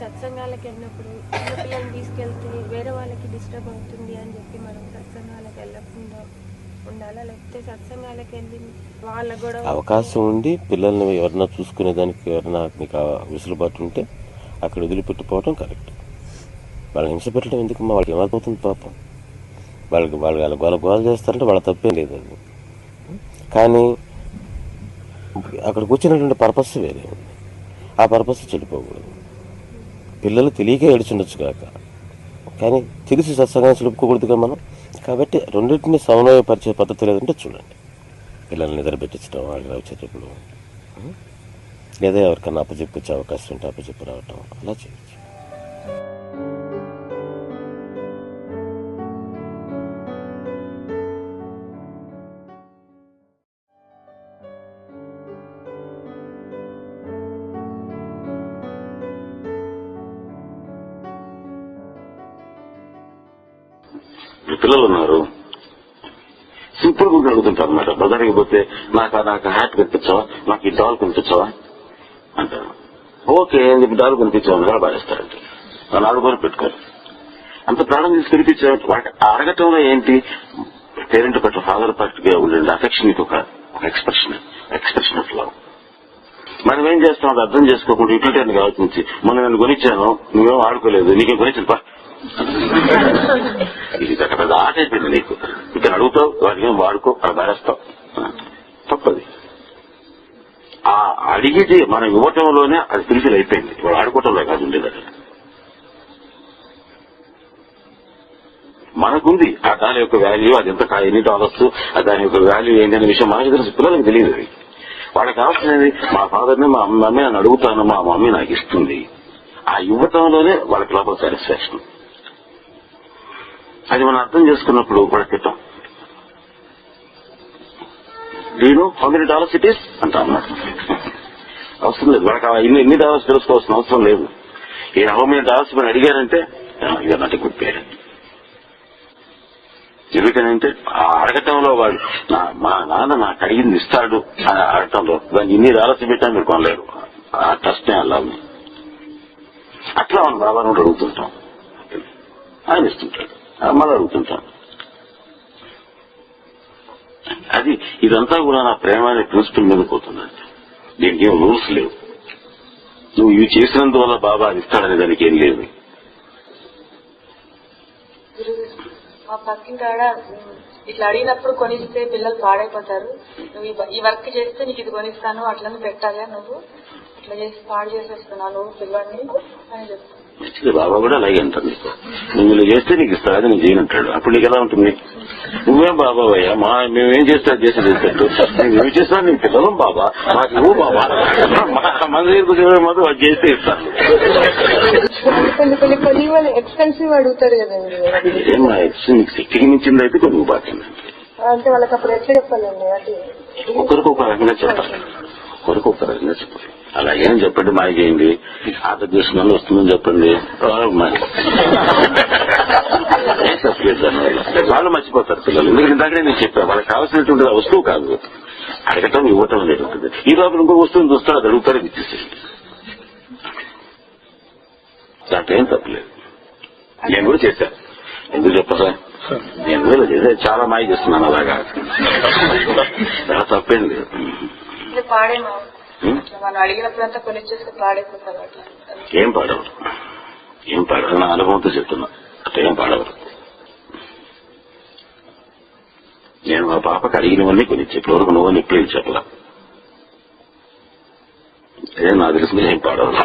సత్సంగాలకు వెళ్ళినప్పుడు చిన్న పిల్లల్ని తీసుకెళ్తే వేరే వాళ్ళకి డిస్టర్బ్ అవుతుంది అని చెప్పి మనం సత్సంగాలకు వెళ్ళకుండా ఉండాలా? లేకపోతే సత్సంగాలకు వెళ్ళి వాళ్ళ కూడా అవకాశం ఉండి పిల్లల్ని ఎవరన్నా చూసుకునే దానికి ఎవరన్నా మీకు వెసులుబాటు ఉంటే అక్కడ వదిలిపెట్టిపోవడం కరెక్ట్. వాళ్ళని హింస పెట్టడం ఎందుకు వాళ్ళకి ఏమైపోతుంది పాపం? వాళ్ళకి వాళ్ళు వాళ్ళ గోల గోల చేస్తారంటే వాళ్ళ తప్పేం లేదు అది. కానీ అక్కడికి వచ్చినటువంటి పర్పస్ వేరే ఉంది. ఆ పర్పస్ చెడిపోకూడదు. పిల్లలు తెలియక ఏడుచుండొచ్చు కాక కానీ తెలిసి సత్సంగాన్ని కదా మనం. కాబట్టి రెండింటిని సమన్వయపరిచే పద్ధతి లేదంటే చూడండి. పిల్లల్ని నిద్రపెట్టించడం వాళ్ళకి వచ్చేటప్పుడు లేదా ఎవరికన్నా అప్పచెప్పొచ్చే అవకాశం ఉంటే అప్పచెప్పు రావటం అలా చేయొచ్చు. పిల్లలు ఉన్నారు. సింపుల్గా అడుగుతుంటారు అనమాట బజార్కి పోతే నాకు నాకు హ్యాట్ కనిపించవా? నాకు ఈ డాల్ కనిపించవా? అంటారు. ఓకే అని చెప్పి డాల్ కనిపించవా? అని కూడా బాధేస్తారంటే వాళ్ళు ఆడుకొని పెట్టుకోరు. అంత ప్రాణం తీసి కనిపించే వాటి అడగటంలో ఏంటి? పేరెంట్ పట్ల ఫాదర్ పట్ల ఉండే అఫెక్షన్ ఇది ఒక ఎక్స్ప్రెషన్ ఎక్స్ప్రెషన్ ఆఫ్ లవ్ మనం ఏం చేస్తాం అది అర్థం చేసుకోకుండా ఇటువంటి ఆలోచించి మొన్న నేను కొనిచ్చాను నువ్వేం ఆడుకోలేదు నీకేం కొనిచ్చాను పా. ఇది ఒక నీకు ఇక్కడ అడుగుతావు వాడికి వాడుకో అక్కడ బారేస్తావు. తప్పది. ఆ అడిగితే మనం ఇవ్వటంలోనే అది ఫిల్ఫిల్ అయిపోయింది. వాడు ఆడుకోవటంలో కాదు ఉండేది అది మనకుంది ఆ దాని యొక్క వాల్యూ అది ఎంత ఎన్ని డాలర్స్ దాని యొక్క వాల్యూ ఏంటి అనే విషయం మనకి తెలుసు పిల్లలకు తెలియదు అది. వాళ్ళకి కావాల్సినది మా ఫాదర్ని మా మమ్మీ నన్ను అడుగుతాను మా మమ్మీ నాకు ఇస్తుంది. ఆ ఇవ్వటంలోనే వాళ్ళకి లోపల సాటిస్ఫాక్షన్ అది మనం అర్థం చేసుకున్నప్పుడు మన తిట్టాం. నేను how many dollars it is అంటా అన్నమాట. అవసరం లేదు. మనకు ఇన్ని ఎన్ని డాలర్స్ తెలుసుకోవాల్సిన అవసరం లేదు. ఈ హౌ మెనీ డాలర్స్ మనం అడిగారంటే ఇది నాట్ గుడ్ పేరెంట్ ఎందుకనంటే ఆ అడగటంలో వాడు నా మా నాన్న నాకు అడిగింది ఇస్తాడు అని అడగటంలో దాన్ని ఇన్ని డాలర్స్ పెట్టా మీరు కొనలేరు. ఆ ట్రస్ట్ అలా అట్లా మనం బాబాను అడుగుతుంటాం. ఆయన ఇస్తుంటాడు. ఆ మళ్ళీ అడుగుతుంటాం. అది ఇదంతా కూడా నా ప్రేమ అనే ప్రిన్సిపల్ మీద పోతుందండి దీనికి ఏం రూల్స్ లేవు. నువ్వు ఇవి చేసినందువల్ల బాబా అది ఇస్తాడనే దానికి ఏం లేదు. మా పక్కింటాడ ఇట్లా అడిగినప్పుడు కొనిస్తే పిల్లలు పాడైపోతారు. నువ్వు ఈ వర్క్ చేస్తే నీకు ఇది కొనిస్తాను అట్లని పెట్టాలి నువ్వు ఇట్లా చేసి పాడు చేసేస్తున్నావు నువ్వు పిల్లల్ని అని చెప్తాను మంచిది బాబా కూడా అలాగే అంటాడు నీకు నువ్వు ఇలా చేస్తే నీకు ఇస్తాడు అది నేను చేయనంటాడు అప్పుడు నీకు ఎలా ఉంటుంది? నువ్వేం బాబా అయ్యా మా మేమేం చేస్తే అది చేసి చేసినట్టు మేము చేసినా నీ పిల్లలు బాబా మాకు ఇవ్వు బాబా. మన దగ్గర మాత్రం అది చేస్తే ఇస్తాను ఎక్స్పెన్సివ్ అడుగుతారు కదండి ఏం మా ఎక్స్ నీకు శక్తికి మించింది అయితే కొన్ని బాకింది అంటే వాళ్ళకి అప్పుడు ఎట్లా చెప్పాలండి? ఒకరికి ఒక రకంగా చెప్పాలి. ఒకరికి ఒక రకంగా చెప్పాలి. అలాగే అని చెప్పండి మాయ చేయండి. ఆంధ్రప్రదేశ్ నుండి వస్తుందని చెప్పండి. వాళ్ళు మర్చిపోతారు పిల్లలు. ఎందుకంటే ఇందాకనే నేను చెప్పాను వాళ్ళకి కావాల్సినటువంటి ఆ వస్తువు కాదు. అడగటం ఇవ్వటం ఉంటుంది ఈ లోపల ఇంకో వస్తువుని చూస్తారు అది అడుగుతారు ఇచ్చేసేయండి. దాంట్లో ఏం తప్పలేదు. నేను కూడా చేశాను ఎందుకు చెప్పరా? నేను కూడా చేసే చాలా మాయ చేస్తున్నాను అలాగా. చాలా తప్పేం లేదు? మనం అడిగినప్పుడంతా కొనిచ్చేస్తే పాడైపోతారు అట్లా ఏం పాడవరు ఏం పాడవరు నా అనుభవంతో చెప్తున్నా. అట్లా ఏం పాడవరు నేను మా పాపకి అడిగినవన్నీ కొన్ని ఇప్పటివరకు నువ్వు ఎప్పుడు చెప్పలా. అదే నాకు తెలిసింది ఏం పాడవరు